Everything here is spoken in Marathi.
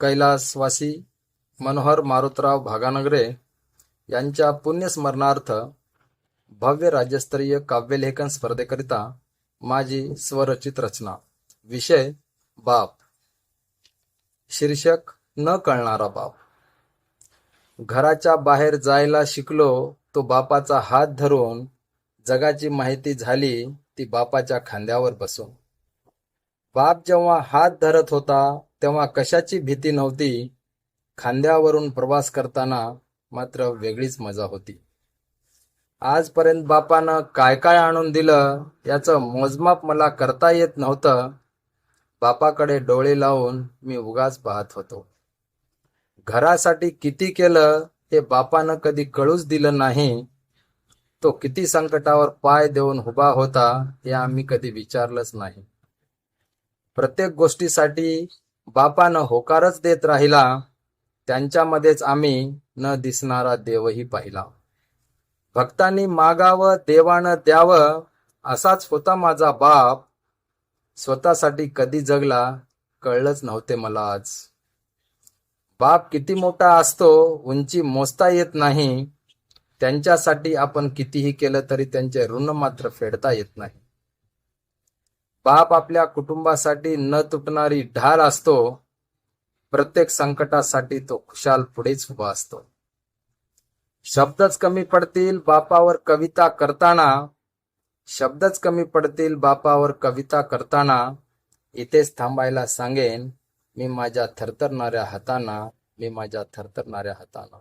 कैलासवासी मनोहर मारुतराव भागानगरे यांच्या पुण्यस्मरणार्थ भव्य राज्यस्तरीय काव्यलेखन स्पर्धेकरिता माझी स्वरचित रचना. विषय बाप. शीर्षक न कळणारा बाप. घराच्या बाहेर जायला शिकलो तो बापाचा हात धरून जगाची माहिती झाली ती बापाच्या खांद्यावर बसून. बाप जेव्हा हात धरत होता तेव्हा कशाची भीती नव्हती खांद्यावरून प्रवास करताना मात्र वेगळीच मजा होती. आजपर्यंत बापानं काय काय आणून दिलं याचं मोजमाप मला करता येत नव्हतं. बापाकडे डोळे लावून मी उगाच पाहत होतो. घरासाठी किती केलं हे बापानं कधी कळूच दिलं नाही. तो किती संकटावर पाय देऊन उभा होता हे आम्ही कधी विचारलंच नाही. प्रत्येक गोष्टीसाठी बापानं होकारच देत राहिला त्यांच्यामध्येच आम्ही न दिसणारा देवही पाहिला. भक्तांनी मागावं देवानं द्यावं असाच होता माझा बाप. स्वतःसाठी कधी जगला कळलंच नव्हते मला आज. बाप किती मोठा असतो उंची मोजता येत नाही. त्यांच्यासाठी आपण कितीही केलं तरी त्यांचे ऋण मात्र फेडता येत नाही. बाप आपल्या कुटुंबासाठी न तुटणारी ढाल असतो प्रत्येक संकटासाठी तो खुशाल पुढेच उभा असतो. शब्दच कमी पडतील बापावर कविता करताना शब्दच कमी पडतील बापावर कविता करताना इथेच थांबायला सांगेन मी माझ्या थरथरणाऱ्या हाताना मी माझ्या थरथरणाऱ्या हाताना.